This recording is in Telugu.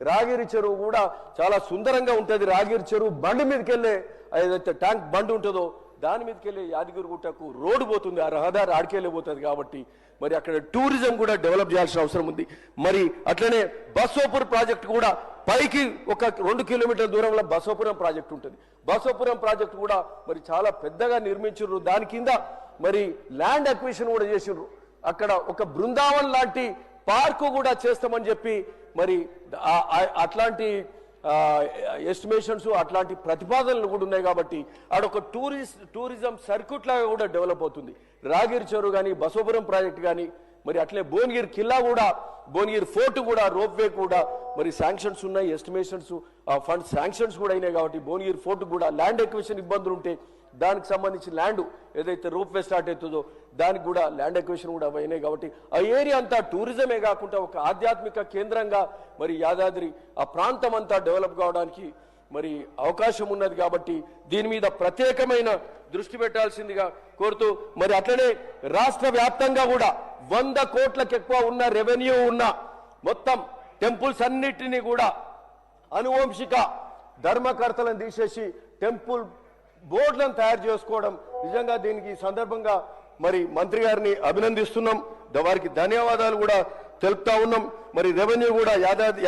రాగిరి చెరువు కూడా చాలా సుందరంగా ఉంటుంది. రాగిరి చెరువు బండి మీదకి వెళ్ళే ఏదైతే ట్యాంక్ బండి ఉంటుందో దాని మీదకి వెళ్ళే యాదగిరిగుట్టకు రోడ్డు పోతుంది. ఆ రహదారి ఆడికెళ్ళి పోతుంది కాబట్టి మరి అక్కడ టూరిజం కూడా డెవలప్ చేయాల్సిన అవసరం ఉంది. మరి అట్లనే బసోపూర్ ప్రాజెక్ట్ కూడా పైకి ఒక రెండు కిలోమీటర్ల దూరంలో బసోపురం ప్రాజెక్ట్ ఉంటుంది. బసోపురం ప్రాజెక్ట్ కూడా మరి చాలా పెద్దగా నిర్మించారు దాని కింద మరి ల్యాండ్ అక్విషన్ కూడా చేసిండ్రు అక్కడ ఒక బృందావన్ లాంటి పార్కు కూడా చేస్తామని చెప్పి మరి అట్లాంటి ఎస్టిమేషన్స్ అట్లాంటి ప్రతిపాదనలు కూడా ఉన్నాయి కాబట్టి ఆడొక టూరిస్ట్ టూరిజం సర్క్యూట్ లాగా కూడా డెవలప్ అవుతుంది. రాగిరి చెరువు కానీ బసవపురం ప్రాజెక్ట్ కానీ మరి అట్లే భువనగిరి కిల్లా కూడా భువనగిరి ఫోర్ట్ కూడా రోప్వే కూడా మరి శాంక్షన్స్ ఉన్నాయి ఎస్టిమేషన్స్ ఫండ్ శాంక్షన్స్ కూడా అయినాయి కాబట్టి భువనగిరి ఫోర్ట్ కూడా ల్యాండ్ ఎక్విషన్ ఇబ్బందులు ఉంటే దానికి సంబంధించిన ల్యాండ్ ఏదైతే రోప్ వే స్టార్ట్ అవుతుందో దానికి కూడా ల్యాండ్ ఎక్వేషన్ కూడా అయినాయి కాబట్టి ఆ ఏరియా అంతా టూరిజమే కాకుండా ఒక ఆధ్యాత్మిక కేంద్రంగా మరి యాదాద్రి ఆ ప్రాంతం అంతా డెవలప్ కావడానికి మరి అవకాశం ఉన్నది కాబట్టి దీని మీద ప్రత్యేకమైన దృష్టి పెట్టాల్సిందిగా కోరుతూ మరి అట్లనే రాష్ట్ర వ్యాప్తంగా కూడా వంద కోట్లకు ఎక్కువ ఉన్న రెవెన్యూ ఉన్న మొత్తం టెంపుల్స్ అన్నిటినీ కూడా అనువంశిక ధర్మకర్తలను తీసేసి టెంపుల్ బోర్డులను తయారు చేసుకోవడం. నిజంగా దీనికి సందర్భంగా మరి మంత్రి గారిని అభినందిస్తున్నాం. వారికి ధన్యవాదాలు కూడా తెలుపుతా ఉన్నాం. మరి రెవెన్యూ కూడా యాదాద్రి